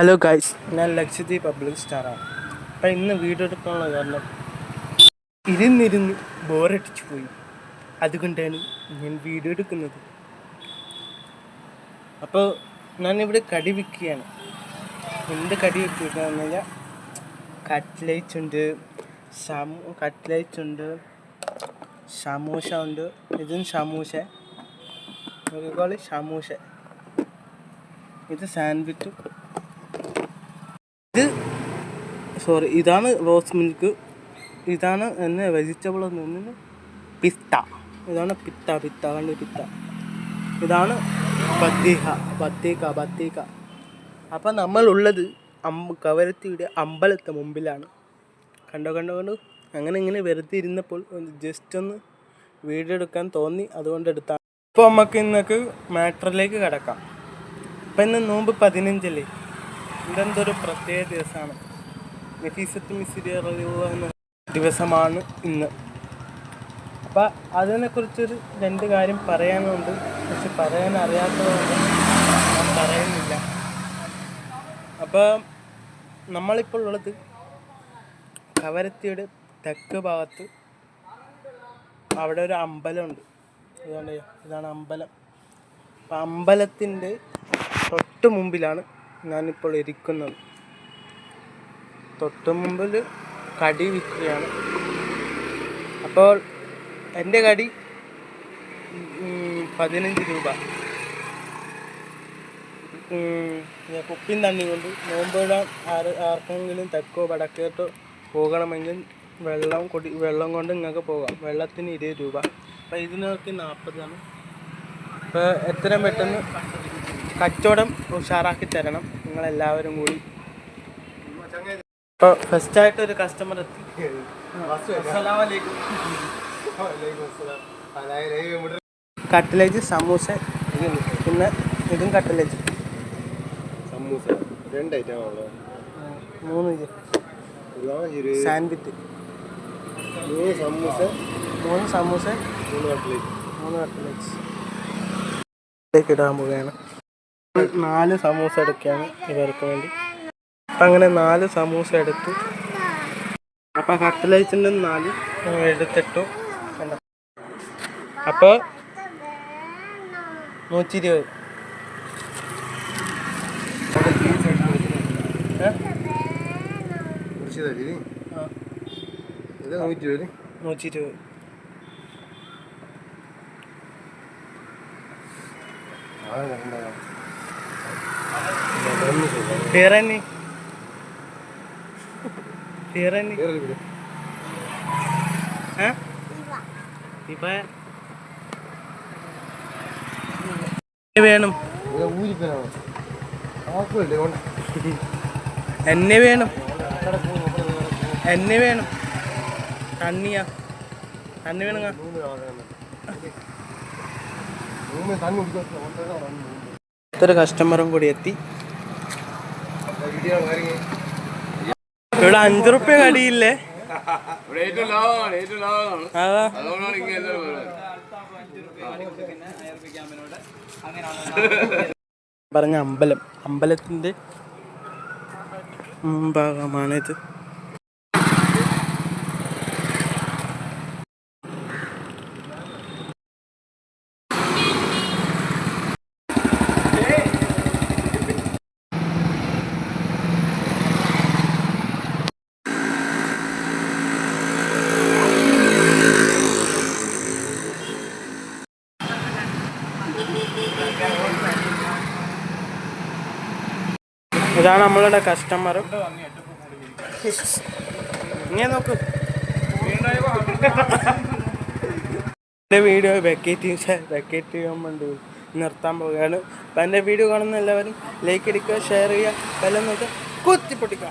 Hello guys ഞാൻ Lakshadweep public സ്റ്റാറാണ് അപ്പം ഇന്ന് വീഡിയോ എടുക്കാനുള്ള കാരണം ഇരുന്നിരുന്ന് ബോറടിച്ചു പോയി. അതുകൊണ്ടാണ് ഞാൻ വീഡിയോ എടുക്കുന്നത്. അപ്പോൾ ഞാനിവിടെ കടി വിൽക്കുകയാണ് എന്ത് കടി വിൽക്കുകയെന്ന് കഴിഞ്ഞാൽ കട്ട്ലൈറ്റ് ഉണ്ട് സമൂ കട്ട്ലൈറ്റ് ഉണ്ട് സമൂസ ഉണ്ട്. ഇതും സമൂസ. നോക്കിക്കോളി സമൂസ. ഇത് സാൻഡ്വിച്ച് ഇത് സോറി ഇതാണ് റോസ് മിൽക്ക്. ഇതാണ് എന്നെ വെജിറ്റബിൾ എന്ന് പിസ്ത ഇതാണ് പിത്ത പിത്ത കണ്ട് പിത്ത? ഇതാണ് ബത്തേക ബത്തേക ബത്തേക അപ്പം നമ്മളുള്ളത് അമ്പ കവരത്തിയുടെ അമ്പലത്തെ മുമ്പിലാണ്. കണ്ടോ കണ്ടോ കണ്ടോ? അങ്ങനെ ഇങ്ങനെ വെറുതെ ഇരുന്നപ്പോൾ ജസ്റ്റ് ഒന്ന് വീഡിയോ എടുക്കാൻ തോന്നി അതുകൊണ്ട് എടുത്താണ്. ഇപ്പോൾ നമുക്ക് ഇന്നൊക്കെ മാറ്ററിലേക്ക് കിടക്കാം. അപ്പം ഇന്ന് നോമ്പ് പതിനഞ്ചല്ലേ? ഇതെന്തൊരു പ്രത്യേക ദിവസമാണ്. നഫീസത്ത് മിസിരി എന്ന ദിവസമാണ് ഇന്ന്. അപ്പം അതിനെക്കുറിച്ചൊരു രണ്ട് കാര്യം പറയാനുണ്ട്. പക്ഷെ പറയാൻ അറിയാത്തതുകൊണ്ട് ഞാൻ പറയുന്നില്ല. അപ്പോൾ നമ്മളിപ്പോൾ ഉള്ളത് കവരത്തിയുടെ തെക്ക് ഭാഗത്ത് അവിടെ ഒരു അമ്പലമുണ്ട്. ഇതാണ് ഇതാണ് അമ്പലം. അപ്പം അമ്പലത്തിന്റെ തൊട്ട് മുമ്പിലാണ് ഞാനിപ്പോൾ ഇരിക്കുന്നത്. തൊട്ട് മുമ്പിൽ കടി വിൽക്കുകയാണ്. അപ്പോൾ എന്റെ കടി പതിനഞ്ച് രൂപ. കുപ്പിൻ തണ്ണി കൊണ്ട് നോമ്പിടാൻ ആർക്കെങ്കിലും തെക്കോ വടക്കേട്ടോ പോകണമെങ്കിൽ വെള്ളം കൊടി വെള്ളം കൊണ്ട് നിങ്ങൾക്ക് പോകാം. വെള്ളത്തിന് ഇരുപത് രൂപ. അപ്പം ഇതിനൊക്കെ നാൽപ്പതാണ്. അപ്പോൾ എത്രയും പെട്ടെന്ന് കച്ചവടം ഉഷാറാക്കി തരണം. നിങ്ങളെല്ലാവരും കൂടി. ഇപ്പോൾ ഫസ്റ്റായിട്ട് ഒരു കസ്റ്റമർ എത്തി. കട്ട്ലേജ് സമൂസ പിന്നെ ഇതും കട്ട്ലേജ്. സമൂസ. രണ്ട് ഐറ്റം ഉള്ളത്? മൂന്ന് സാൻഡ്വിച്ച് മൂന്ന് സമൂസ. മൂന്ന് സമൂസ. മൂന്ന് കട്ട്ലേജ്. മൂന്ന് കട്ട്ലേജ്. ഇടാൻ പോവുകയാണ്. നാല് സമൂസ എടുക്കുകയാണ് ഇവർക്ക് വേണ്ടി. അങ്ങനെ നാല് സമൂസ എടുത്തു. അപ്പം കട്ട്ലേറ്റിന്റെ നാല്. എടുത്തിട്ടു. അപ്പോൾ നൂറ്റി ഇരുപത് വേറെ നീ തരി ആ, നൂറ്റി വരും നൂറ്റി ഇരുപത് പേരന്നി ഇപ്പൊ? വേണം. എന്നെ വേണം. എന്നെ വേണം. തണ്ണിയാ. തണ്ണി വേണങ്ങ. ഇത്ര കസ്റ്റമറും കൂടി എത്തി. വീഡിയോ കാര്യങ്ങൾ ഇവിടെ അഞ്ചു റുപ്യ കടിയില്ലേ പറഞ്ഞ അമ്പലം. അമ്പലത്തിന്റെ ലാഭമാണ് അതാ അതുകൊണ്ടാണ് ഇങ്ങനെ എല്ലാവരും പറയുന്നത് പറഞ്ഞ അമ്പലം അമ്പലത്തിന്റെ മുൻഭാഗമാണിത് ഇതാണ് നമ്മളുടെ കസ്റ്റമർ ഇങ്ങനെ നോക്ക്. എന്റെ വീഡിയോ വെക്കേറ്റ് വെക്കേറ്റ് ചെയ്യാൻ നിർത്താൻ പോവുകയാണ്. അപ്പം എന്റെ വീഡിയോ കാണുന്ന എല്ലാവരും ലൈക്ക് അടിക്കുക ഷെയർ ചെയ്യുക എല്ലാം നോക്കുക കുത്തി പൊട്ടിക്കുക